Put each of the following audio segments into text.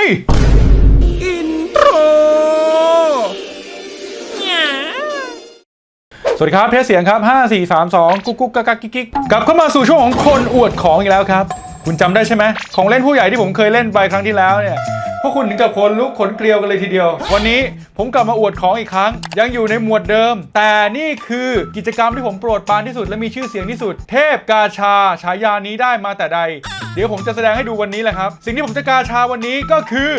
ฮ้ยอินโทร สวัสดีครับเทสเสียงครับ 5 4 3 2 กุ๊กกุ๊กกักกักกิ๊กกิ๊กกลับเข้ามาสู่ช่วงของคนอวดของอีกแล้วครับ คุณจำได้ใช่ไหม ของเล่นผู้ใหญ่ที่ผมเคยเล่นไปครั้งที่แล้วเนี่ย พวกคุณถึงกับคนลุกขนเกลียวกันเลยทีเดียว วันนี้ผมกลับมาอวดของอีกครั้ง ยังอยู่ในหมวดเดิม แต่นี่คือกิจกรรมที่ผมโปรดปรานที่สุดและมีชื่อเสียงที่สุด เทพกาชาฉายานี้ได้มาแต่ใด เดี๋ยวผมจะแสดงให้ดูวันนี้แหละครับ สิ่งที่ผมจะกาชาวันนี้ก็คือ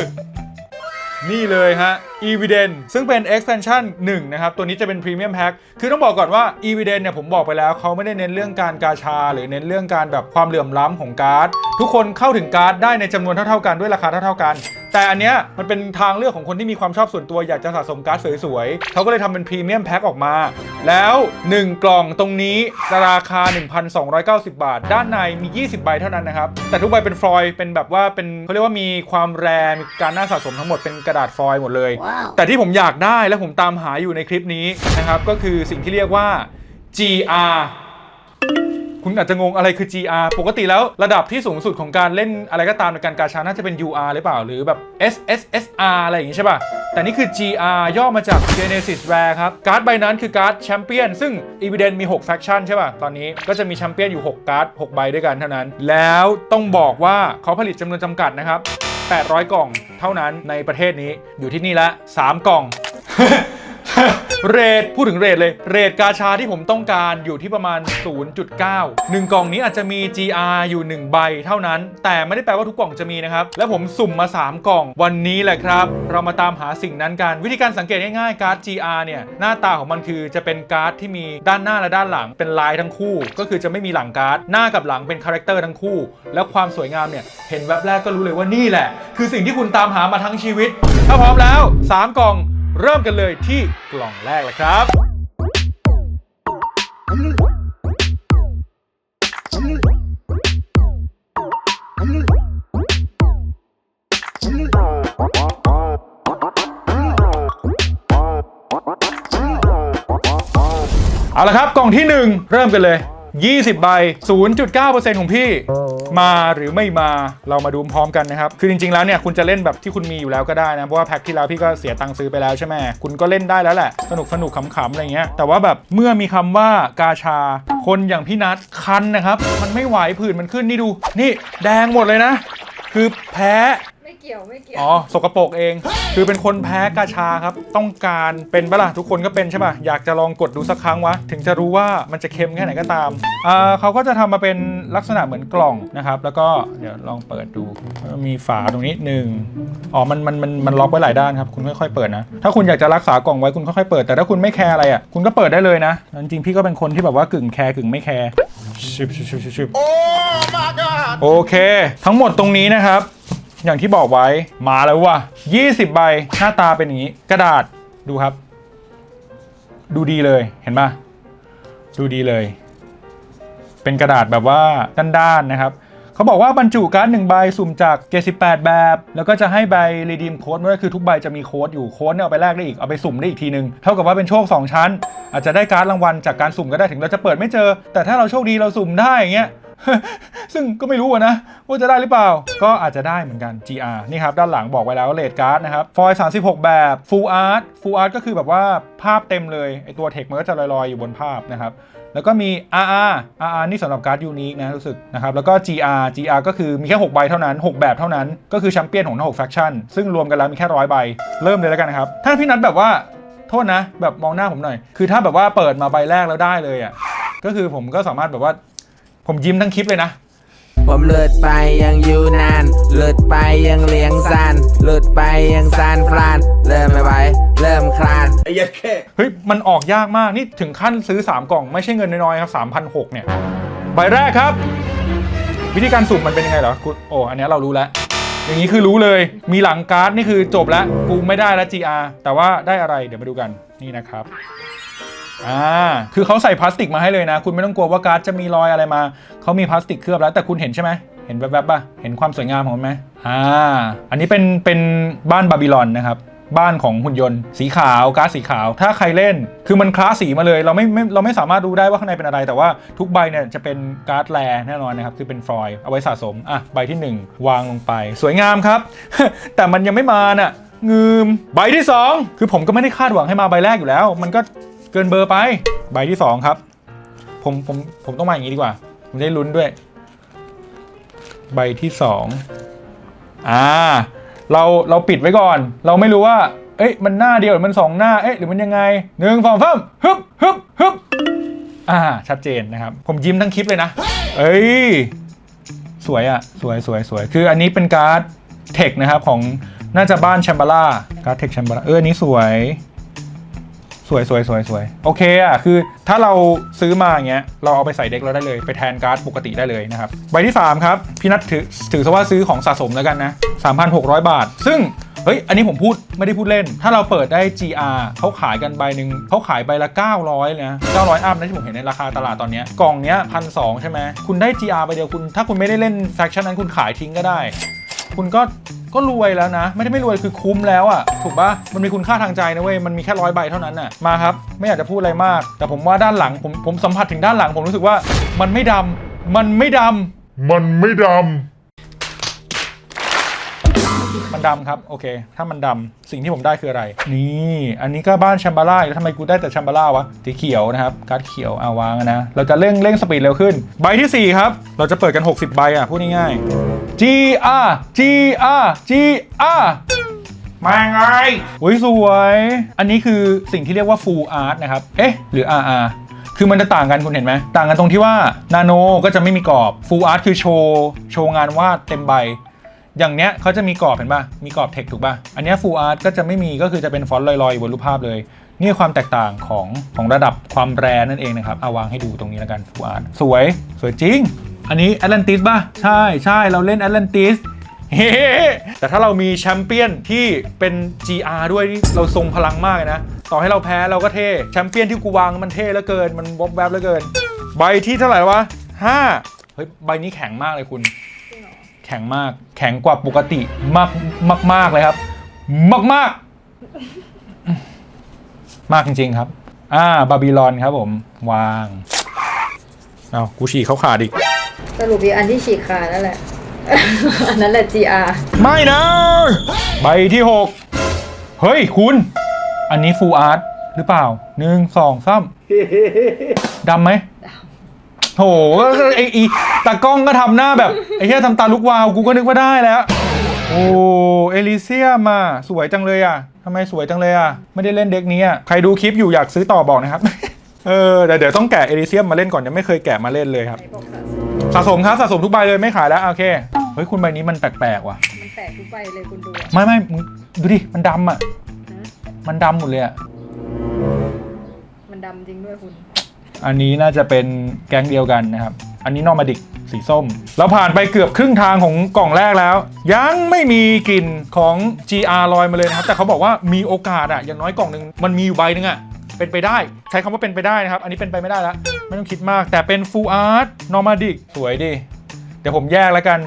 นี่เลยฮะ Evident ซึ่งเป็น expansion 1 นะครับ ตัวนี้จะเป็น Premium Pack คือต้องบอกก่อนว่า Evident เนี่ยผมบอกไปแล้วเขาไม่ได้เน้นเรื่องการกาชา หรือเน้นเรื่องการแบบความเหลื่อมล้ำของการ์ด ทุกคนเข้าถึงการ์ดได้ในจำนวนเท่าๆกันด้วยราคาเท่าๆกัน แต่อันเนี้ยมันเป็นทางเลือกของคนที่มีความชอบส่วนตัวอยากจะสะสมการ์ดสวยๆเขาก็เลยทำเป็น Premium Pack ออกมา แล้ว 1 กล่องตรงนี้ราคา 1,290 บาท ด้านในมี 20 ใบเท่านั้นนะครับ แต่ทุกใบเป็นฟอยล์เป็นแบบว่าเป็นเขาเรียกว่ามีความแรร์มีการน่าสะสมทั้งหมดเป็นกระดาษฟอยล์หมดเลย แต่ที่ผมอยากได้และผมตามหาอยู่ในคลิปนี้นะครับก็คือสิ่งที่เรียกว่า GR คุณอาจจะงงอะไรคือ GR ปกติแล้วระดับที่สูงสุดของการเล่นอะไรก็ตามในการกาชาน่าจะเป็น UR หรือเปล่า หรือแบบ SSSR อะไรอย่างงี้ใช่ป่ะ แต่นี่คือ GR ย่อมาจาก Genesis Rare ครับ การ์ดใบนั้นคือการ์ดแชมเปี้ยนซึ่ง Evident มี 6 faction ใช่ป่ะ ตอนนี้ก็จะมีแชมเปี้ยนอยู่ 6 การ์ด 6 ใบด้วยกันเท่านั้น แล้วต้องบอกว่าเขาผลิตจำนวนจำกัดนะครับ800 กล่องเท่านั้นในประเทศนี้อยู่ที่นี่ละ3กล่อง เรทพูดถึงเรทเลย เรทกาชาที่ผมต้องการอยู่ที่ประมาณ 0.9 1 กล่องนี้อาจจะมี GR อยู่ 1 ใบเท่านั้น แต่ไม่ได้แปลว่าทุกกล่องจะมีนะครับ แล้วผมสุ่มมา 3 กล่องวันนี้แหละครับ เรามาตามหาสิ่งนั้นกัน วิธีการสังเกตง่ายๆ การ์ด GR เนี่ย หน้าตาของมันคือจะเป็นการ์ดที่มีด้านหน้าและด้านหลังเป็นลายทั้งคู่ ก็คือจะไม่มีหลังการ์ด หน้ากับหลังเป็นคาแรคเตอร์ทั้งคู่ แล้วความสวยงามเนี่ยเห็นแวบแรกก็รู้เลยว่านี่แหละ คือสิ่งที่คุณตามหามาทั้งชีวิต ถ้าพร้อมแล้ว 3 กล่อง เริ่มกันเลยที่กล่องแรกเลยครับ เอาละครับกล่องที่ 1 เริ่มกันเลย 20 ใบ 0.9%ของพี่ มาหรือไม่มาเรามาดูพร้อมกันนะครับ คือจริงๆ แล้วเนี่ยคุณจะเล่นแบบที่คุณมีอยู่แล้วก็ได้นะ เพราะว่าแพ็คที่แล้วพี่ก็เสียตังค์ซื้อไปแล้วใช่ไหมคุณก็เล่นได้แล้วแหละ สนุกสนุกขำๆ อะไรเงี้ย แต่ว่าแบบเมื่อมีคำว่ากาชา คนอย่างพี่นัทคันนะครับ มันไม่ไหวผื่นมันขึ้นนี่ดู นี่แดงหมดเลยนะ คือแพ้ไม่ เกี่ยวไม่เกี่ยว อ๋อสกปรกเอง คือเป็นคนแพ้กาชาครับ ต้องการเป็นปะล่ะทุกคนก็เป็นใช่ป่ะ อยากจะลองกดดูสักครั้งวะ ถึงจะรู้ว่ามันจะเค็มแค่ไหนก็ตามอ่าเขาก็จะทำมาเป็นลักษณะเหมือนกล่องนะครับ แล้วก็เดี๋ยวลองเปิดดู มีฝาตรงนี้หนึ่งอ๋อ มัน มัน มัน มันล็อกไว้หลายด้านครับ คุณค่อยๆเปิดนะ ถ้าคุณอยากจะรักษากล่องไว้คุณค่อยๆเปิด แต่ถ้าคุณไม่แคร์อะไรอะ คุณก็เปิดได้เลยนะ จริงๆพี่ก็เป็นคนที่แบบว่ากึ่งแคร์กึ่งไม่แคร์ชิบชิบชิบชิบชิบโอ้ my god โอเค ทั้งหมดตรงนี้นะครับ อย่างที่บอกไว้มาแล้วว่ะ20 ใบหน้าตาเป็นอย่างนี้ กระดาษดูครับ ดูดีเลยเห็นปะดูดีเลย เป็นกระดาษแบบว่าด้านๆนะครับเขาบอกว่าบรรจุการ์ดหนึ่งใบสุ่มจาก 78 แบบ แล้วก็จะให้ใบรีดีมโค้ดด้วยคือทุกใบจะมีโค้ดอยู่โค้ดเนี่ยเอาไปแลกได้อีกเอาไปสุ่มได้อีกทีนึงเท่ากับว่าเป็นโชค 2 ชั้น อาจจะได้การ์ดรางวัลจากการสุ่มก็ได้ถึงเราจะเปิดไม่เจอ แต่ถ้าเราโชคดีเราสุ่มได้อย่างเงี้ย ซึ่งก็ไม่รู้นะว่าจะได้หรือเปล่า ก็อาจจะได้เหมือนกัน GR นี่ครับ ด้านหลังบอกไว้แล้วเลดการ์ดนะครับฟอยล์36 แบบ Full Art Full Art ก็คือแบบว่าภาพเต็มเลยไอตัวเทคมันก็จะลอยๆ อยู่บนภาพนะครับแล้วก็มี RR RR นี่สำหรับการ์ดยูนิคนะรู้สึกนะครับแล้วก็ GR GR ก็คือมีแค่ 6 ใบเท่านั้น 6 แบบเท่านั้น ก็คือแชมเปี้ยนของทั้ง6แฟคชั่นซึ่งรวมกันแล้วมีแค่ร้อยใบ เริ่มเลยแล้วกันนะครับ ถ้าพี่นัทแบบว่าโทษนะ แบบมองหน้าผมหน่อย คือถ้าแบบว่าเปิดมาใบแรกแล้วได้เลยอะก็คือผมก็สามารถแบบว่า ผมยิ้มทั้งคลิปเลยนะ ผมหลุดไปยังอยู่นานหลุดไปยังเลี้ยงซานหลุดไปยังซานฟราน เริ่มไม่ไหวเริ่มคลาน ไอ้เหี้ยัดแค่เฮ้ย มันออกยากมาก นี่ถึงขั้นซื้อ 3 กล่องไม่ใช่เงินน้อยๆครับ3,600เนี่ย ใบแรกครับ วิธีการสุ่มมันเป็นยังไงเหรอคุณโอ้ อันเนี้ยเรารู้แล้ว อย่างนี้คือรู้เลย มีหลังการ์ดนี่คือจบแล้ว กูไม่ได้แล้ว GR แต่ว่าได้อะไร เดี๋ยวมาดูกัน นี่นะครับ อ่า คือเขาใส่พลาสติกมาให้เลยนะ คุณไม่ต้องกลัวว่าการ์ดจะมีรอยอะไรมา เขามีพลาสติกเคลือบแล้ว แต่คุณเห็นใช่ไหม เห็นแวบๆป่ะ เห็นความสวยงามของมันไหมอ่า อันนี้เป็น เป็นบ้านบาบิลอนนะครับ บ้านของหุ่นยนต์ สีขาว การ์ดสีขาว ถ้าใครเล่น คือมันคลาสสีมาเลย เราไม่ไม่เราไม่สามารถรู้ได้ว่าข้างในเป็นอะไร แต่ว่าทุกใบเนี่ยจะเป็นการ์ดแรแน่นอนนะครับ คือเป็นฟอยล์เอาไว้สะสม อะ ใบที่ 1 วางลงไป สวยงามครับ แต่มันยังไม่มาน่ะงืม ใบที่ 2 คือผมก็ไม่ได้คาดหวังให้มาใบแรกอยู่แล้ว มันก็ เกินเบอร์ไป ใบที่2ครับ ผมผมผมต้องมาอย่างนี้ดีกว่า ผมได้ลุ้นด้วย ใบที่2อ่า เราเราปิดไว้ก่อน เราไม่รู้ว่า เอ้ยมันหน้าเดียวหรือมันสองหน้า เอ๊ะหรือมันยังไงหนึ่งสองสามฮึบฮึบฮึบอ่า ชัดเจนนะครับ ผมยิ้มทั้งคลิปเลยนะ เอ้ย สวยอะสวยสวยสวย คืออันนี้เป็นการ์ดเทคนะครับของน่าจะบ้านแชมเบล่าการ์ดเทคแชมเบล่าเอออันนี้สวย สวยสวยสวยสวยโอเคอะคือถ้าเราซื้อมาอย่างเงี้ยเราเอาไปใส่เด็กเราได้เลย ไปแทนการ์ดปกติได้เลยนะครับใบที่ 3 ครับ พี่นัทถือถือซะว่าซื้อของสะสมแล้วกันนะ 3,600 บาท ซึ่งเฮ้ย อันนี้ผมพูดไม่ได้พูดเล่น ถ้าเราเปิดได้ GR เขาขายกันใบหนึ่งเขาขายใบละ 900เลยนะ 900 อัพนะที่ผมเห็นในราคาตลาดตอนเนี้ยกล่องเนี้ยพันสใช่ไหม คุณได้ GR ไปเดียวคุณ ถ้าคุณไม่ได้เล่นแฟคชั่นนั้นคุณขายทิ้งก็ได้ คุณก็ก็รวยแล้วนะ ไม่ได้ไม่รวยคือคุ้มแล้วอะ่ะ ถูกปะมันมีคุณค่าทางใจนะเว้ย มันมีแค่ร้อยใบเท่านั้นน่ะ มาครับ ไม่อยากจะพูดอะไรมาก แต่ผมว่าด้านหลังผมผมสัมผัสถึงด้านหลัง ผมรู้สึกว่ามันไม่ดำมันไม่ดำมันไม่ด มันดำครับ โอเค ถ้ามันดำสิ่งที่ผมได้คืออะไร นี่ อันนี้ก็บ้านแชมบาร่าแล้วทำไมกูได้แต่แชมบาร่าวะสีเขียวนะครับการ์ดเขียวเอาวางนะ เราจะเร่งเร่งสปีดเร็วขึ้น ใบทีสี่4 ครับ เราจะเปิดกัน 60 ใบอะพูดง่ายๆ G R G R G R มาไงอุ้ยสวย อันนี้คือสิ่งที่เรียกว่า full art นะครับ เอ๊ะ หรือ RR คือมันจะต่างกันคุณเห็นไหม ต่างกันตรงที่ว่านาโนก็จะไม่มีกรอบ full art คือโชว์ โชว์งานวาดเต็มใบ อย่างเนี้ยเขาจะมีกรอบเห็นป่ะ มีกรอบเทคถูกป่ะ อันเนี้ย full art ก็จะไม่มีก็คือจะเป็นฟอนต์ลอยๆบนรูปภาพเลย นี่ความแตกต่างของของระดับความแรนั่นเองนะครับ เอาวางให้ดูตรงนี้แล้วกัน full art สวย สวยจริง อันนี้ Atlantis ป่ะ ใช่ใช่เราเล่น Atlantis เฮ้แต่ถ้าเรามีแชมเปี้ยนที่เป็น GR ด้วยเราทรงพลังมากนะ ต่อให้เราแพ้เราก็เท่แชมเปี้ยนที่กูวางมันเท่เหลือเกิน มันวบแวบเหลือเกิน ใบที่เท่าไหร่วะห้าเฮ้ยใบนี้แข็งมากเลยคุณ ข็งมาก แข็งกว่าปกติมากมากมากเลยครับ มากมากมากจริง ๆ ครับ อ่า บาบิลอนครับผม วาง เอากูฉีกเขาขาดอีก สรุปอีกอันที่ฉีกขาดนั่นแหละ อันนั้นแหละ GR ไม่นะ ใบที่ 6 เฮ้ย คุณ อันนี้ฟูลอาร์ตหรือเปล่าหนึ่งสองสามดำไหม โถก็ไออีตากล้องก็ทำหน้าแบบ ไอ้แค่ทำตาลุกวาว กูก็นึกว่าได้แล้ว โอ้เอลิเซียมาสวยจังเลยอะทำไมสวยจังเลยอะ ไม่ได้เล่นเด็กนี้อะ ใครดูคลิปอยู่อยากซื้อต่อบอกนะครับ เออแต่เดี๋ยวต้องแกะเอลิเซียมมาเล่นก่อนยังไม่เคยแกะมาเล่นเลยครับไหนบอกสะสมสะสมครับสะสมทุกใบเลยไม่ขายแล้วโอเค เฮ้ยคุณใบนี้มันแปลกๆว่ะ มันแตกทุกใบเลยคุณดูอะไม่ไม่มึงดูดิ มันดำอะ มันดำหมดเลยอะ มันดำจริงด้วยคุณ อันนี้น่าจะเป็นแก๊งเดียวกันนะครับ อันนี้นอร์มาดิกสีส้ม เราผ่านไปเกือบครึ่งทางของกล่องแรกแล้ว ยังไม่มีกลิ่นของ GR ลอยมาเลยนะครับ แต่เขาบอกว่ามีโอกาสอะอย่างน้อยกล่องหนึ่งมันมีอยู่ใบหนึงอะเป็นไปได้ ใช้คำว่าเป็นไปได้นะครับ อันนี้เป็นไปไม่ได้แล้ว ไม่ต้องคิดมาก แต่เป็น Full Art Nomadic สวยดิเดี๋ยวผมแยกแล้วกัน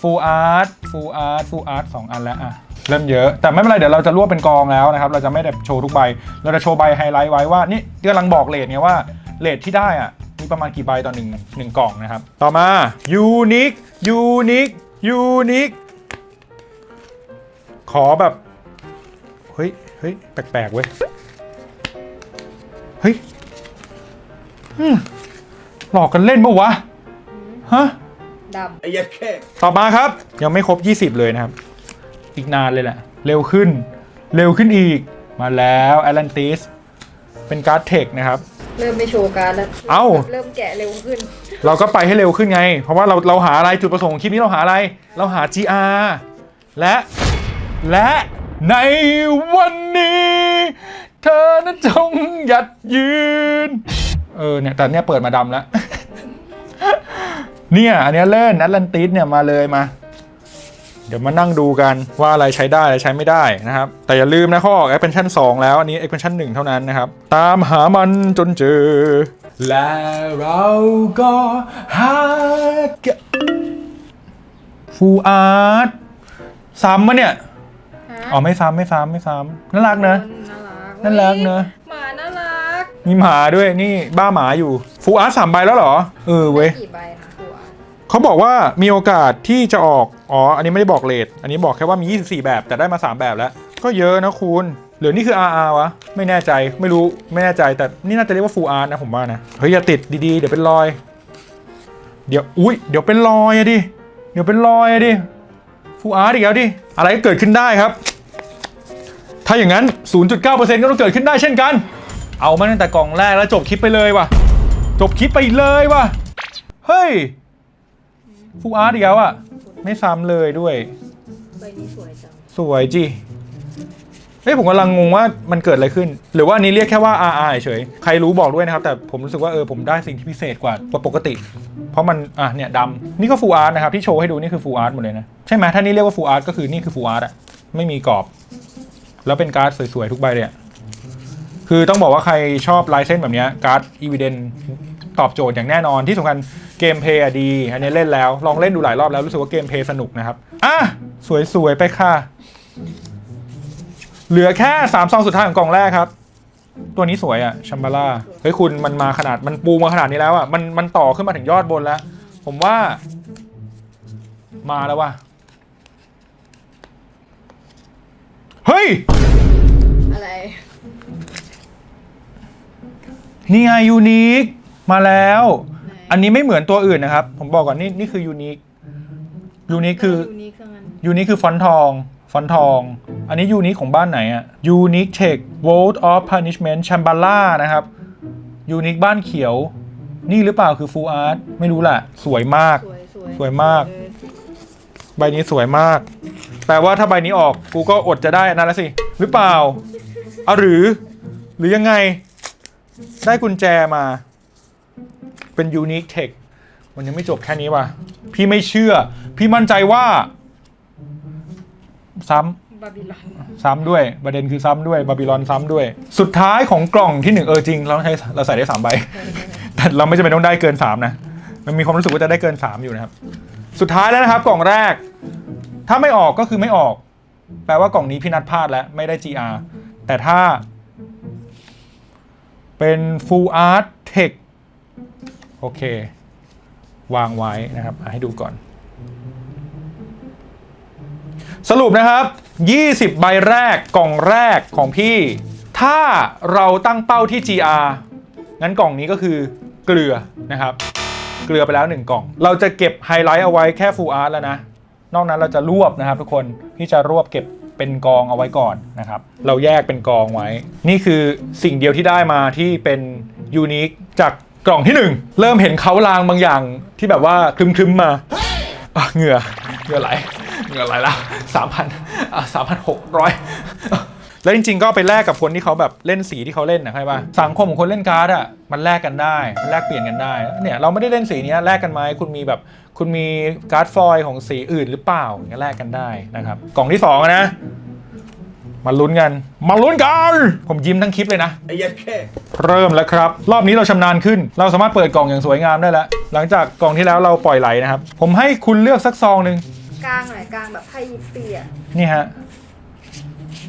Full Art Full Art Full Art สองอันแล้วอะเริ่มเยอะ แต่ไม่เป็นไร เดี๋ยวเราจะรวบเป็นกองแล้วนะครับ เราจะไม่ได้โชว์ทุกใบ เราจะโชว์ใบไฮไลท์ไว้ว่า นี่กำลังบอกเลทไงว่า เลทที่ได้อะมีประมาณกี่ใบต่อหนึ่งหนึ่งกล่องนะครับ ต่อมา Unique Unique Unique ขอแบบ เฮ้ยเฮ้ยแปลกๆเว้ย เฮ้ยอืมหลอกกันเล่นปะวะ ฮะดต่อมาครับ ยังไม่ครบ 20 เลยนะครับ อีกนานเลยแหละ เร็วขึ้น เร็วขึ้นอีกมาแล้วแอตแลนติสเป็นการ์ดเทคนะครับำ เริ่มไม่โชว์การดแล้วเอ้า เริ่มแกะเร็วขึ้น เราก็ไปให้เร็วขึ้นไง เพราะว่าเราเราหาอะไรจุดประสงค์ของคลิปนี้เราหาอะไร เราหา GR และ และในวันนี้ เธอนั้นจงหยัดยืน เออเนี่ยแต่เนี่ยเปิดมาดำแล้ว เนี่ย อันเนี้ยเล่นแอตแลนติสเนี่ยมาเลยมา เดี๋ยวมานั่งดูกันว่าอะไรใช้ได้อะไรใช้ไม่ได้นะครับ แต่อย่าลืมนะข้อออก expansion 2 แล้วอันนี้ expansion 1 เท่านั้นนะครับ ตามหามันจนเจอ และเราก็หาฟูอาร์ตซ้ำมะเนี่ยฮะอ๋อไม่ซ้ำไม่ซ้ำไม่ซ้ำน่ารักนะ น่ารักน่ารักเนอะหมาน่ารัก มีหมาด้วยนี่บ้าหมาอยู่ ฟูอาร์ตสามใบแล้วเหรอ เออเว้ยกี่ใบนะตัว เขาบอกว่ามีโอกาสที่จะออก อ๋อ อันนี้ไม่ได้บอกเลทอันนี้บอกแค่ว่ามี 24 แบบแต่ได้มา 3 แบบแล้ว ก็เยอะนะคุณ หรือนี่คือ RR วะ ไม่แน่ใจไม่รู้ไม่แน่ใจแต่นี่น่าจะเรียกว่า Full Art นะผมว่านะ เฮ้ย อย่าติดดีๆ เดี๋ยวเป็นรอย เดี๋ยวอุ้ยเดี๋ยวเป็นรอยอะดิ เดี๋ยวเป็นรอยอะดิ Full Art อีกแล้วดิ อะไรก็เกิดขึ้นได้ครับ ถ้าอย่างนั้น 0.9%ก็ต้องเกิดขึ้นได้เช่นกัน เอามาตั้งแต่กล่องแรกแล้วจบคลิปไปเลยว่ะ จบคลิปไปเลยว่ะ เฮ้ย ฟูอาร์ตอีกแล้วอะไม่ซ้ำเลยด้วย ใบนี้สวยจังสวยจีเอ้ยผมกำลังงงว่ามันเกิดอะไรขึ้น หรือว่าอันนี้เรียกแค่ว่า RR เฉยใครรู้บอกด้วยนะครับ แต่ผมรู้สึกว่าเออผมได้สิ่งที่พิเศษกว่ากว่าปกติ เพราะมันอะเนี่ยดำนี่ก็ฟูอาร์ตนะครับที่โชว์ให้ดูนี่คือฟูอาร์ตหมดเลยนะ ใช่ไหมถ้านี่เรียกว่าฟูอาร์ตก็คือนี่คือฟูอาร์ตอะไม่มีกรอบ แล้วเป็นการ์ดสวยๆทุกใบเลยอะคือต้องบอกว่าใครชอบลายเส้นแบบเนี้ยการ์ดอีเวเดนตอบโจทย์อย่างแน่นอนที่สำคัญ เกมเพลย์อะดี อันนี้เล่นแล้ว ลองเล่นดูหลายรอบแล้วรู้สึกว่าเกมเพลย์สนุกนะครับ อะ สวย ๆ ไปค่ะ เหลือแค่สามซองสุดท้ายของกล่องแรกครับ ตัวนี้สวยอะชัมบาร่าเฮ้ยคุณมันมาขนาดมันปูมาขนาดนี้แล้วอะมันมันต่อขึ้นมาถึงยอดบนแล้ว ผมว่า มาแล้วว่ะเฮ้ย อะไร นี่ไงยูนิคมาแล้ว อันนี้ไม่เหมือนตัวอื่นนะครับ ผมบอกก่อนนี่นี่คือยูนิคยูนิคคือยูนิคเครื่องนั้นยูนิคคือฟอนต์ทอง ฟอนต์ทอง อันนี้ยูนิคของบ้านไหนอะยูนิคเทค World of Punishment ชัมบาร่านะครับยูนิคบ้านเขียว นี่หรือเปล่าคือ Full Art ไม่รู้แหละสวยมาก สวยสวยสวยมาก เออใบนี้สวยมากแปลว่าถ้าใบนี้ออกกูก็อดจะได้อันนั่นแล้วสิ หรือเปล่า เอาหรือ หรือยังไง ได้กุญแจมา เป็น Unique Tech มันยังไม่จบแค่นี้ว่ะ พี่ไม่เชื่อ พี่มั่นใจว่า ซ้ำบาบิลอนซ้ำด้วย ประเด็นคือซ้ำด้วยบาบิลอนซ้ำด้วย สุดท้ายของกล่องที่หนึ่งเออจริง เราต้องใช้เราใส่ได้สามใบ แต่เราไม่จำเป็นต้องได้เกินสามนะ มันมีความรู้สึกว่าจะได้เกินสามอยู่นะครับ สุดท้ายแล้วนะครับ กล่องแรก ถ้าไม่ออกก็คือไม่ออก แปลว่ากล่องนี้พี่นัดพลาดแล้ว ไม่ได้ GR แต่ถ้า เป็น Full Art Tech โอเค วางไว้นะครับอะให้ดูก่อน สรุปนะครับ 20 ใบแรกกล่องแรกของพี่ ถ้าเราตั้งเป้าที่ GR งั้นกล่องนี้ก็คือเกลือนะครับ เกลือไปแล้ว 1 กล่อง เราจะเก็บไฮไลท์เอาไว้แค่ Full Art แล้วนะ นอกนั้นเราจะรวบนะครับทุกคนพี่จะรวบเก็บเป็นกองเอาไว้ก่อนนะครับ เราแยกเป็นกองไว้ นี่คือสิ่งเดียวที่ได้มาที่เป็นยูนิคจาก กล่องที่1เริ่มเห็นเขาลางบางอย่างที่แบบว่าคลึมๆมาอะเหงื่อเหงื่อไหลเหงื่อไหลล้วสามพันสามพันหกร้อยแล้วจริงๆก็ไปแลกกับคนที่เขาแบบเล่นสีที่เขาเล่นนะใช่ป่ะสังคมของคนเล่นการ์ดอะมันแลกกันได้มันแลกเปลี่ยนกันได้เนี่ยเราไม่ได้เล่นสีนี้แลกกันไหมคุณมีแบบคุณมีการ์ดฟอยล์ของสีอื่นหรือเปล่าอย่างเงี้ยแลกกันได้นะครับกล่องที่สองนะ มาลุ้นกัน มาลุ้นกัน ผมยิ้มทั้งคลิปเลยนะไอ้ยัดแค่เริ่มแล้วครับ รอบนี้เราชำนาญขึ้น เราสามารถเปิดกล่องอย่างสวยงามได้แล้ว หลังจากกล่องที่แล้วเราปล่อยไหลนะครับ ผมให้คุณเลือกสักซองหนึ่งกลางหน่อยกลางแบบไพ่ยิปซีอะนี่ฮะ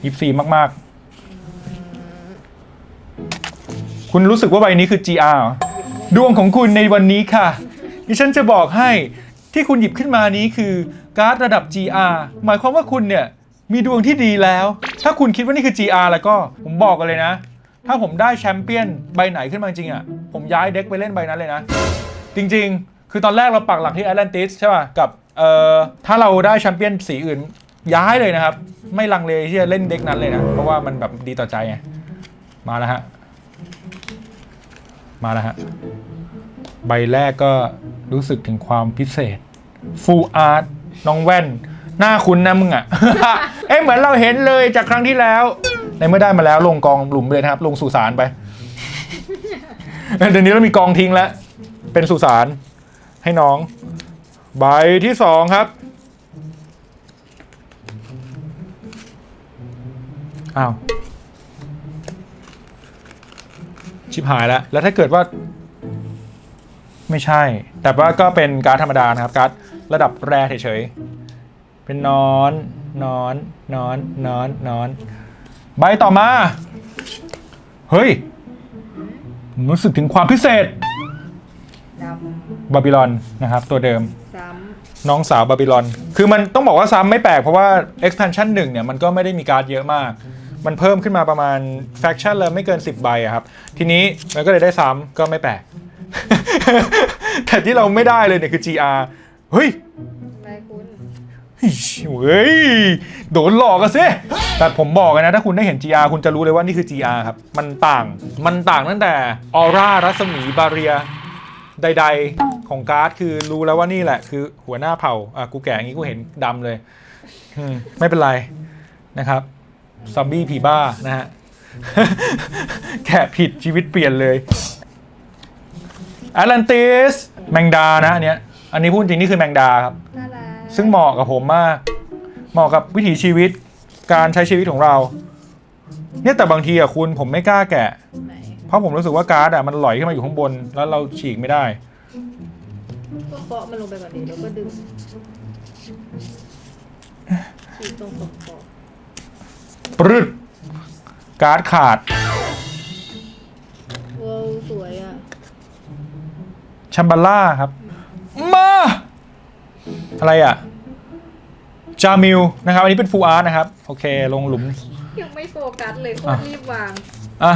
ยิบซีมากๆ คุณรู้สึกว่าใบนี้คือ GR เหรอดวงของคุณในวันนี้ค่ะ ดิฉันจะบอกให้ที่คุณหยิบขึ้นมานี้คือการ์ดระดับ GR หมายความว่าคุณเนี่ย มีดวงที่ดีแล้ว ถ้าคุณคิดว่านี่คือ GR แล้วก็ผมบอกกันเลยนะ ถ้าผมได้แชมเปี้ยนใบไหนขึ้นมาจริงอะ ผมย้ายเด็กไปเล่นใบนั้นเลยนะ จริงๆ คือตอนแรกเราปักหลักที่แอตแลนติสใช่ป่ะ กับเอ่อถ้าเราได้แชมเปี้ยนสีอื่น ย้ายเลยนะครับ ไม่ลังเลที่จะเล่นเด็กนั้นเลยนะ เพราะว่ามันแบบดีต่อใจไง มาแล้วฮะ มาแล้วฮะ ใบแรกก็รู้สึกถึงความพิเศษ Full Art น้องแว่น หน้าคุ้นนะมึงอะ เอ้เหมือนเราเห็นเลยจากครั้งที่แล้ว ในเมื่อได้มาแล้วลงกองหลุมเลยนะครับ ลงสุสานไป เดี๋ยวนี้เรามีกองทิ้งแล้ว เป็นสุสานให้น้อง ใบที่สองครับ อ้าว ชิบหายแล้ว แล้วถ้าเกิดว่า ไม่ใช่ แต่ว่าก็เป็นการ์ดธรรมดานะครับการ์ดระดับแรเฉยๆ เป็นเป็นนอนนอนนอนนอนนอน ใบต่อมา เฮ้ยผมรู้สึกถึงความพิเศษ ดบาบิลอนนะครับ ตัวเดิมำซ้น้องสาวบาบิลอน คือมันต้องบอกว่าซ้ำไม่แปลก เพราะว่า expansion 1เนี่ยมันก็ไม่ได้มีการ์ดเยอะมาก มันเพิ่มขึ้นมาประมาณ faction ละไม่เกิน 10 ใบอะครับ ทีนี้มันก็เลยได้ซ้ำก็ไม่แปลก แต่ที่เราไม่ได้เลยเนี่ยคือ GR เฮ้ยำได้คุณ เฮ้ยโดนหลอกอะสิแต่ผมบอกเลยนะ ถ้าคุณได้เห็น GR คุณจะรู้เลยว่านี่คือ GR ครับ มันต่าง มันต่างตั้งแต่ออร่ารัศมีบาเรียใด ๆ ของการ์ดคือรู้แล้วว่านี่แหละ คือหัวหน้าเผ่าอะกูแก่อย่างงี้กูเห็นดำเลยอืมไม่เป็นไรนะครับซอมบี้ผีบ้านะฮะ แกะผิดชีวิตเปลี่ยนเลยแอตแลนติสแมงดานะอันเนี้ยอันนี้พูดจริงนี่คือแมงดาครับ น่า ซึ่งเหมาะกับผมมาก เหมาะกับวิถีชีวิตการใช้ชีวิตของเรา เนี่ยแต่บางทีอะคุณผมไม่กล้าแกะ ไหนเพราะผมรู้สึกว่าการ์ดอะมันหลอยขึ้นมาอยู่ข้างบน แล้วเราฉีกไม่ได้ ก็เคาะมันลงไปก่อนดีแล้วก็ดึงฉีกตรงขอบขอบปรึดการ์ดขาดว้าวสวยอะชัมบาล่าครับมา อะไรอะจามิลนะครับ อันนี้เป็นฟูอาร์ตนะครับ โอเค ลงหลุม ยังไม่โฟกัสเลยโคตอะรรีบวาง อะ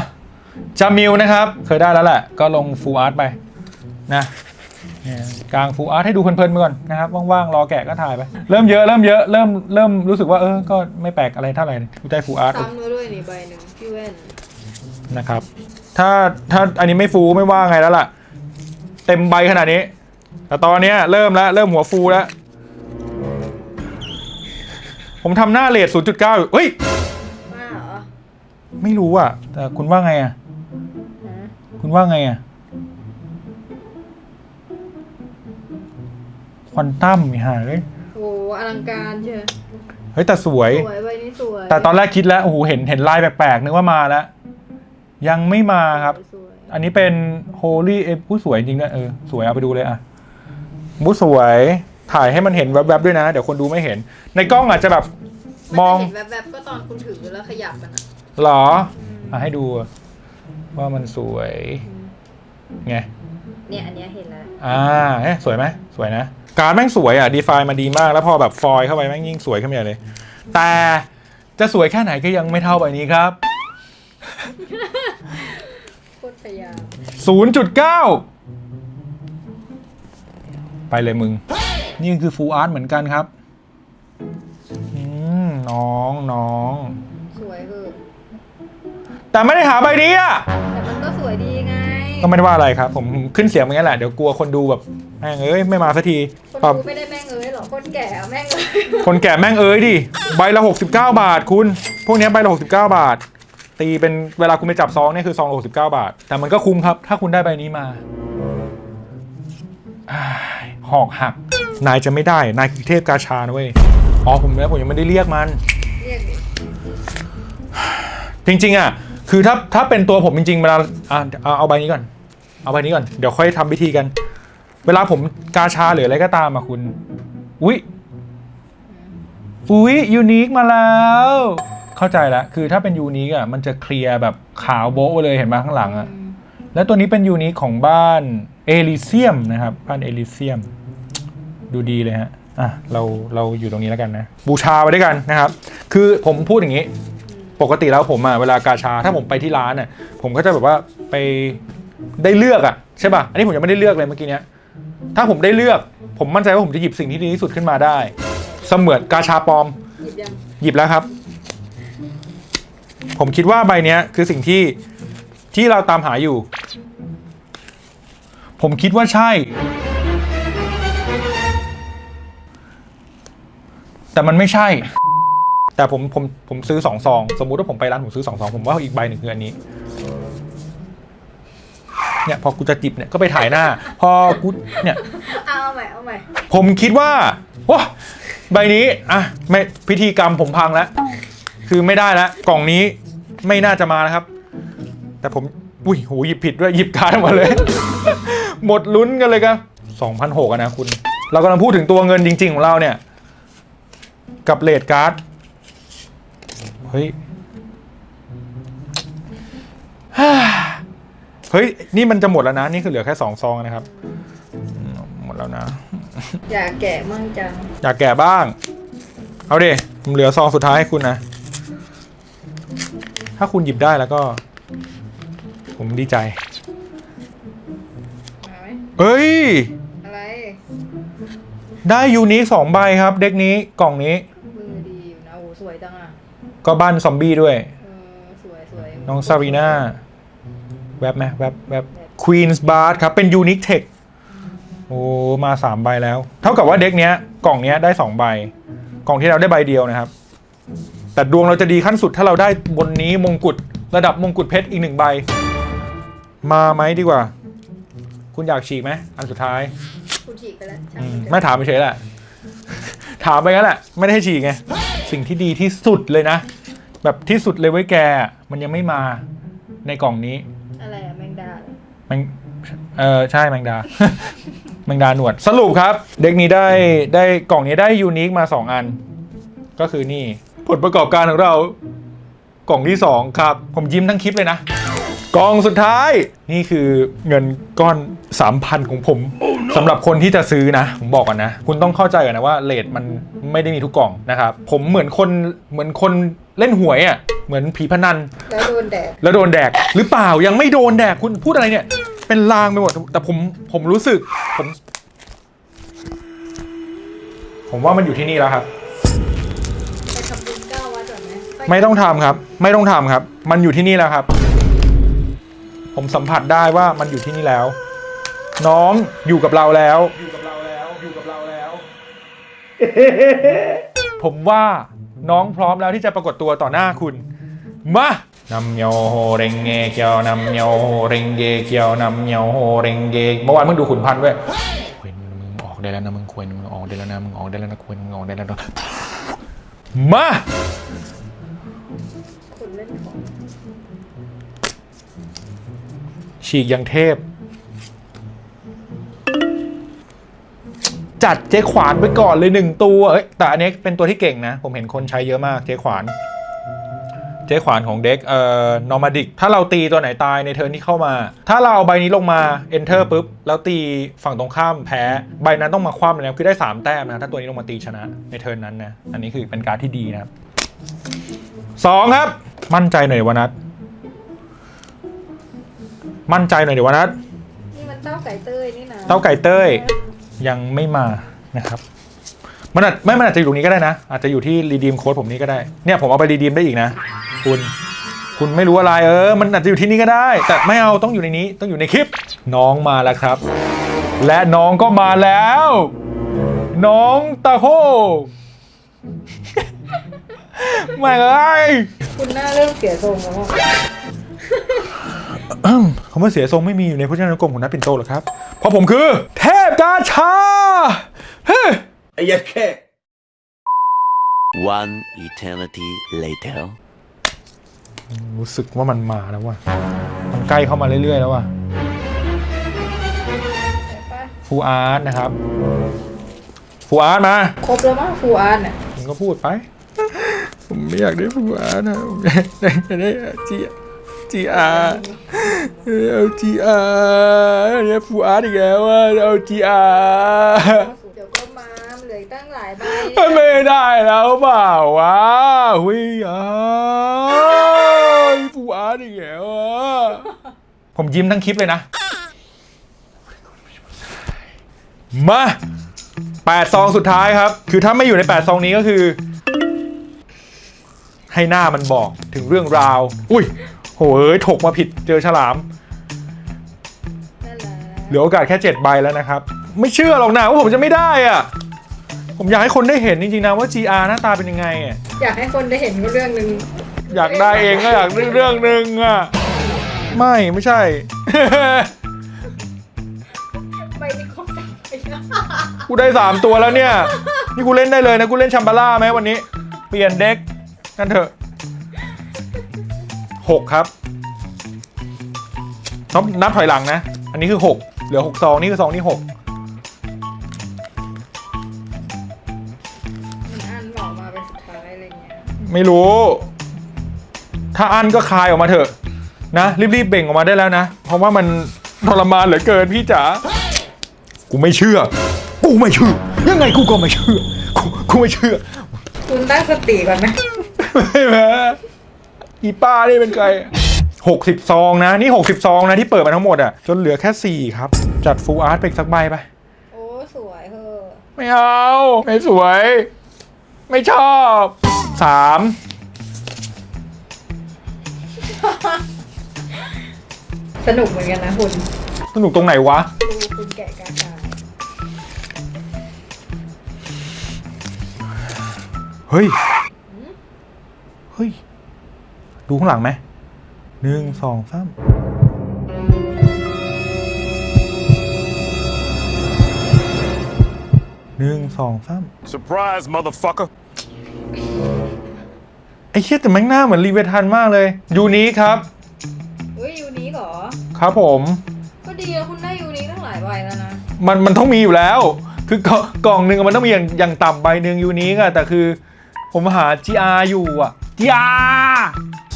จามิลนะครับ เคยได้แล้วแหละ ก็ลงฟูอาร์ตไป นะเนี่ยกลางฟูอาร์ตให้ดูเพลินๆไปก่อนนะครับ ว่างๆ รอแกะก็ถ่ายไป เริ่มเยอะ เริ่มเยอะ เริ่ม เริ่มรู้สึกว่า เออ ก็ไม่แปลกอะไรเท่าไหร่ดูใจฟูอาร์ตซ้ำมาด้วยนี่ใบหนึ่งพี่แว่นนะครับ ถ้า ถ้าอันนี้ไม่ฟูไม่ว่าไงแล้วล่ะ เต็มใบขนาดนี้ แต่ตอนเนี้ยเริ่มแล้ว เริ่มหัวฟูแล้ว ผมทำหน้าเลท0.9อยู่เฮ้ย มาเหรอไม่รู้อะ แต่คุณว่าไงอะ ฮะคุณว่าไงอะ ควอนตัมมีหาเลย โอ้อลังการเชียวเฮ้ยแต่สวย สวยใบนี้สวยแต่ตอนแรกคิดแล้ว โอ้โห เห็นเห็นลายแปลกๆ นึกว่ามาแล้ว ยังไม่มาครับ สวยอันนี้เป็น Holy เอผู้สวยจริงนะเออ สวยเอาไปดูเลยอะบูสวย ถ่ายให้มันเห็นแวบๆด้วยนะ เดี๋ยวคนดูไม่เห็น ในกล้องอาจจะแบบมองนจะเห็นแวบๆก็ตอนคุณถือแล้วขยับมันอะเหรออะให้ดูว่ามันสวยไงเนี่ยอันเนี้ยเห็นแล้วอ่าเอ๊ะสวยไหมสวยนะการดแม่งสวยอะดีไฟมาดีมาก แล้วพอแบบฟอยล์เข้าไปแม่งยิ่งสวยขึ้นมาใหญ่เลย แต่จะสวยแค่ไหนก็ยังไม่เท่าใบนี้ครับ โคตรพยายาม0.9 ไปเลยมึง นี่คือฟูลอาร์ตเหมือนกันครับอืมน้องน้อง สวยเออแต่ไม่ได้หาใบนี้อะแต่มันก็สวยดีไงก็ไม่ได้ว่าอะไรครับ ผมขึ้นเสียงอย่างนี้แหละเดี๋ยวกลัวคนดูแบบแม่งเอ้ยไม่มาสักทีคนปรับดูไม่ได้แม่งเอ้ยหรอกคนแก่อะแม่งเอ้ยคนแก่แม่งเอ้ยดิใบละ 69 บาทคุณ พวกเนี้ยใบละ 69 บาท ตีเป็นเวลาคุณไปจับซองเนี่ยคือซองละ69 บาท แต่มันก็คุ้มครับ ถ้าคุณได้ใบนี้มาอ้ายหอกหัก นายจะไม่ได้ นายคือเทพกาชานะเว้ย อ๋อผมแล้วผมยังไม่ได้เรียกมัน เรียกดิจริงๆอะ คือถ้าถ้าเป็นตัวผมจริงๆเวลาอะเอาเอาใบนี้ก่อน เอาใบนี้ก่อน เดี๋ยวค่อยทำพิธีกัน เวลาผมกาชาหรืออะไรก็ตามอะคุณ อุ๊ย อุ๊ยยูนิคมาแล้ว เข้าใจแล้ว คือถ้าเป็นยูนิคอะมันจะเคลียร์แบบขาวโบ๊ะไปเลยเห็นไหมข้างหลังอะอืมแล้วตัวนี้เป็นยูนิคของบ้านเอลิเซียมนะครับ บ้านเอลิเซียม ดูดีเลยฮะอะเราเราอยู่ตรงนี้แล้วกันนะ บูชาไว้ด้วยกันนะครับ คือผมพูดอย่างนี้ ปกติแล้วผมอะเวลากาชาถ้าผมไปที่ร้านอะผมก็จะแบบว่าไปได้เลือกอะใช่ป่ะอันนี้ผมยังไม่ได้เลือกเลยเมื่อกี้เนี้ยถ้าผมได้เลือก ผมมั่นใจว่าผมจะหยิบสิ่งที่ดีที่สุดขึ้นมาได้ เสมือนกาชาปลอม หยิบยังหยิบแล้วครับ ผมคิดว่าใบเนี้ยคือสิ่งที่ที่เราตามหาอยู่ ผมคิดว่าใช่ แต่มันไม่ใช่ แต่ผมผมผมซื้อสองซอง สมมุติว่าผมไปร้านผมซื้อสองซองผมว่าอีกใบหนึ่งคืออันนี้เนี่ยพอกูจะจิบเนี่ยก็ไปถ่ายหน้า พอกูเนี่ยเอาเอาใหม่เอาใหม่ผมคิดว่าว้าใบนี้อะไม่พิธีกรรมผมพังแล้วคือไม่ได้แล้วกล่องนี้ไม่น่าจะมานะครับ แต่ผมอุ้ยโหหยิบผิดด้วยหยิบการ์ดออกมาเลย หมดลุ้นกันเลยครับ2,006อะนะคุณ เรากำลังพูดถึงตัวเงินจริง ๆ ของเราเนี่ย กับเลดการ์ด เฮ้ย เฮ้ย นี่มันจะหมดแล้วนะ นี่คือเหลือแค่สองซองนะครับอืมหมดแล้วนะ อยากแกะมั่งจัง อยากแก่บ้าง เอาดิผมเหลือซองสุดท้ายให้คุณนะ ถ้าคุณหยิบได้แล้วก็ ผมดีใจมาไหมเอ้ย อะไร ได้ยูนิคสองใบครับ เด็กนี้กล่องนี้ วยจังอะก็บ้านซอมบี้ด้วย เออสวยสวยน้องซารีนาแวบไหมแวบแวบควีนส์บาร์ครับ เป็นยูนิคเทคโอ้มาสามใบแล้ว เท่ากับว่าเด็กเนี้ย กล่องเนี้ยได้สองใบ กล่องที่เราได้ใบเดียวนะครับ แต่ดวงเราจะดีขั้นสุดถ้าเราได้บนนี้มงกุฎระดับมงกุฎเพชรอีกหนึ่งใบ มาไหมดีกว่า คุณอยากฉีกไหมอันสุดท้ายคุณฉีกไปแล้วช่างอืมนเถอะไม่ถามเฉยๆแหละ ถามไปงั้นแหละ ไม่ได้ให้ฉีกไง สิ่งที่ดีที่สุดเลยนะ แบบที่สุดเลยไว้ยแก มันยังไม่มาในกล่องนี้อะไรอะแมงดาเหรอแมงเออใช่แมงดา แมงดาหนวด สรุปครับ เด็กนี้ได้ได้กล่องนี้ได้ยูนิคมา 2 อัน ก็คือนี่ ผลประกอบการของเรากล่องที่ 2 ครับ ผมยิ้มทั้งคลิปเลยนะ กล่องสุดท้ายนี่คือเงินก้อน 3,000 ของผมสำหรับคนที่จะซื้อนะ ผมบอกก่อนนะ คุณต้องเข้าใจก่อนนะว่าเลทมันไม่ได้มีทุกกล่องนะครับ ผมเหมือนคนเหมือนคนเล่นหวยอะ่ะเหมือนผีพนัน แล้วโดนแดดแล้วโดนแดก หรือเปล่ายังไม่โดนแดกคุณพูดอะไรเนี่ย เป็นลางไปหมดแต่ผมผมรู้สึกผม ผมว่ามันอยู่ที่นี่แล้วครับ ไปทำบุญเก้าวัดก่อนไหมปไม่ต้องทำครับ ไม่ต้องทำครับ มันอยู่ที่นี่แล้วครับ ผมสัมผัสได้ว่ามันอยู่ที่นี่แล้ว น้องอยู่กับเราแล้ว อยู่กับเราแล้ว อยู่กับเราแล้ว ผมว่าน้องพร้อมแล้วที่จะปรากฏตัวต่อหน้าคุณ มานำโยโฮเรงเงเกียวนำโยโฮเรงเงเกียวนำโยโฮเรงเงเมื่อวานมึงดูขุนพันธ์ด้วยควยมึงออกได้แล้วนะมึงควยมึงออกได้แล้วนะมึงออกได้แล้วนะควยมึงออกได้แล้วนะมา ฉีกยังเทพ จัดเจ๊ขวานไปก่อนเลยหนึ่งตัวเอ้ยแต่อันนี้เป็นตัวที่เก่งนะ ผมเห็นคนใช้เยอะมากเจ๊ขวาน เจ๊ขวานของเด็กเอ่อนอร์มาดิก ถ้าเราตีตัวไหนตายในเทิร์นที่เข้ามา ถ้าเราเอาใบนี้ลงมา enter ปุ๊บ แล้วตีฝั่งตรงข้ามแพ้ ใบนั้นต้องมาคว่ำเลยนะคือได้ 3 แต้มนะ ถ้าตัวนี้ลงมาตีชนะในเทิร์นนั้นนะ อันนี้คือเป็นการที่ดีนะครับสองครับ มั่นใจหน่อยวะนัท มั่นใจหน่อยเดี๋ยววะนัทนี่มันเต้าไก่เต้ยนี่นะเต้าไก่เต้ยยังไม่มานะครับ มันอาจไม่มันอาจจะอยู่ตรงนี้ก็ได้นะ อาจจะอยู่ที่รีดีมโค้ดผมนี้ก็ได้ เนี่ยผมเอาไปรีดีมได้อีกนะคุณคุณไม่รู้อะไรเออ มันอาจจะอยู่ที่นี่ก็ได้ แต่ไม่เอาต้องอยู่ในนี้ต้องอยู่ในคลิป น้องมาแล้วครับ และน้องก็มาแล้ว น้องตาโคไม่เลยคุณหน้าเริ่มเสียทรงแล้วอะ คำว่าเสียทรงไม่มีอยู่ในพจนานุกรมของนักปิ่นโตหรอกครับ เพราะผมคือ เทพกาชา เฮ้ยไอ้ยักษ์แค่ One eternity later. รู้สึกว่ามันมาแล้วว่ะ มันใกล้เข้ามาเรื่อย ๆ แล้วว่ะใช่ปะฟูอาร์ตนะครับฟูอาร์ตมา ครบแล้วมั้งฟูอาร์ตน่ะผมก็พูดไป ผมไม่อยากได้ฟูอาร์ตนะผมอยากได้จี จีอาร์เอาจีอาร์เนี่ยฟูอาร์ตอีกแล้วอะเอาจีอาร์เดี๋ยวก็มาเหลืออกตั้งหลายใบมันไม่ได้แล้วเปล่าวะหุยอ้ายฟูอาร์ตอีกแล้วอะผมยิ้มทั้งคลิปเลยนะ มาแปดซองสุดท้ายครับ คือถ้าไม่อยู่ในแปดซองนี้ก็คือ ให้หน้ามันบอกถึงเรื่องราว อุ้ย โหเอ้ยถกมาผิดเจอฉลามนั่นแหละเหลือโอกาสแค่7ใบแล้วนะครับ ไม่เชื่อหรอกนะว่าผมจะไม่ได้อะผมอยากให้คนได้เห็นจริงๆนะว่า GR หน้าตาเป็นยังไงอะอยากให้คนได้เห็นก็เรื่องหนึ่งอยากได้เองก็อยากเรื่องเรื่องหนึ่งอะไม่ไม่ใช่ ใบนี้ครบสามใบนะกูได้สามตัวแล้วเนี่ย นี่กูเล่นได้เลยนะ กูเล่นชัมบาร่าไหมวันนี้ เปลี่ยนเด็กกันเถอะ หกครับนับนับถอยหลังนะ อันนี้คือหกเหลือหกซองนี่คือซองที่หกมันอ่านบอกมาแไม่รู้ ถ้าอันก็คายออกมาเถอะนะรีบๆเบ่งออกมาได้แล้วนะ เพราะว่ามันทรมานเหลือเกินพี่จ๋ากูไม่เชื่อ กูไม่เชื่อ ยังไงกูก็ไม่เชื่อ กูกูไม่เชื่อ คุณตั้งสติก่อนนะ ไม่แม้ อีป้านี่เป็นใครหกสิบซองนะนี่หกสิบซองนะที่เปิดมาทั้งหมดอะจนเหลือแค่สี่ครับ จัดฟูลอาร์ตไปอีกสักใบไปโอ้ สวยเฮอไม่เอา ไม่สวย ไม่ชอบสามสนุกเหมือนกันนะคุณสนุกตรงไหนวะ ดูคุณแกะกากาเฮ้ย เฮ้ย ดูข้างหลังไหมหนึ่งสองสามหนึ่งสองสาม Surprise, motherfucker. ไอ้เชี่ยแต่แม่งหน้าเหมือนรีเวทันมากเลย ยูนี้ครับเฮ้ยยูนี้เหรอ ครับผม ก็ดีแล้วคุณได้ยูนี้ตั้งหลายใบแล้วนะ มันมันต้องมีอยู่แล้ว คือกล่องกล่องหนึ่งอะมันต้องมีอย่างอย่างต่ำใบหนึ่งยูนี้อะแต่คือ ผมหา GR อยู่อะ GR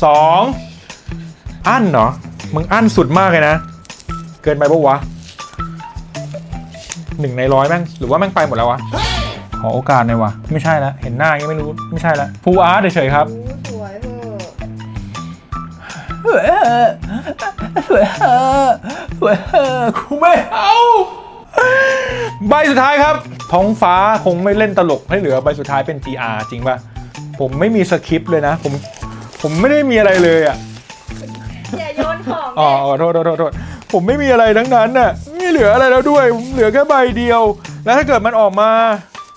สองอั้นเหรอ มึงอั้นสุดมากเลยนะ เกินไปปะวะหนึ่งในร้อยแม่ง หรือว่าแม่งไปหมดแล้ววะ ขอโอกาสหน่อยวะ ไม่ใช่ละเห็นหน้ายังไม่รู้ ไม่ใช่ละฟูอาร์ตเฉยๆครับ สวยเฮอสวยเออสวยเออสวยเออกูไม่เอาใบสุดท้ายครับ ท้องฟ้าคงไม่เล่นตลกให้เหลือใบสุดท้ายเป็น GR จริงป่ะ ผมไม่มีสคริปต์เลยนะ ผม ผมไม่ได้มีอะไรเลยอะอย่าโยนของอ๋ออ๋อโทษโทษโทษโทษผมไม่มีอะไรทั้งนั้นน่ะไม่เหลืออะไรแล้วด้วยผมเหลือแค่ใบเดียว แล้วถ้าเกิดมันออกมา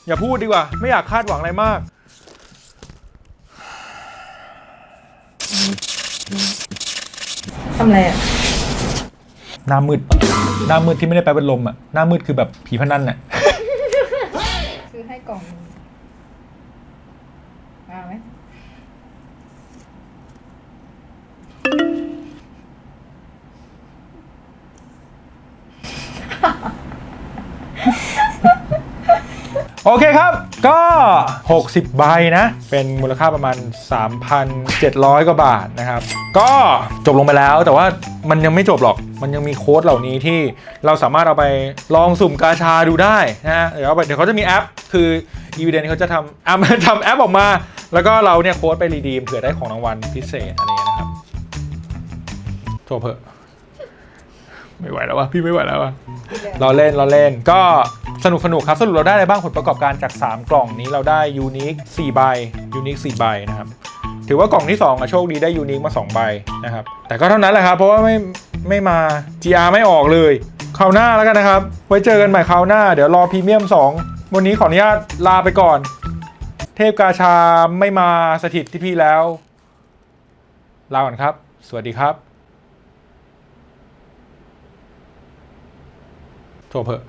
อย่าพูดดีกว่า ไม่อยากคาดหวังอะไรมาก ทำอะไรอะหน้ามืดหน้ามืดที่ไม่ได้แปลเป็นลมอะหน้ามืดคือแบบผีพนันอะ ซื้อให้กล่องหนึ่ง โอเคครับ ก็ 60 ใบนะ เป็นมูลค่าประมาณ 3,700 กว่าบาทนะครับ ก็จบลงไปแล้วแต่ว่ามันยังไม่จบหรอก มันยังมีโค้ดเหล่านี้ที่เราสามารถเอาไปลองสุ่มกาชาดูได้นะฮะ เดี๋ยวเดี๋ยวเขาจะมีแอป คือ e v i d e n เขาจะทำอะทำแอปออกมา แล้วก็เราเนี่ยโค้ดไปรีดีมเผื่อได้ของรางวัลพิเศษอะไรเงี้ยนะครับจบเพอะ ไม่ไหวแล้วว่ะพี่ไม่ไหวแล้วว่ะเราเล่นเราเล่นก็สนุกสนุกครับสรุปเราได้อะไรบ้างผลประกอบการจาก 3 กล่องนี้เราได้ยูนิค4ใบยูนิค4ใบนะครับถือว่ากล่องที่2อะโชคดีได้ยูนิคมา 2 ใบนะครับแต่ก็เท่านั้นแหละครับ เพราะว่าไม่ไม่มา GR ไม่ออกเลยคราวหน้าแล้วกันนะครับ ไว้เจอกันใหม่คราวหน้าเดี๋ยวรอพรีเมียม 2 วันนี้ขออนุญาตลาไปก่อน เทพกาชาไม่มาสถิตที่พี่แล้วลาก่อนครับ สวัสดีครับ จบเพอะ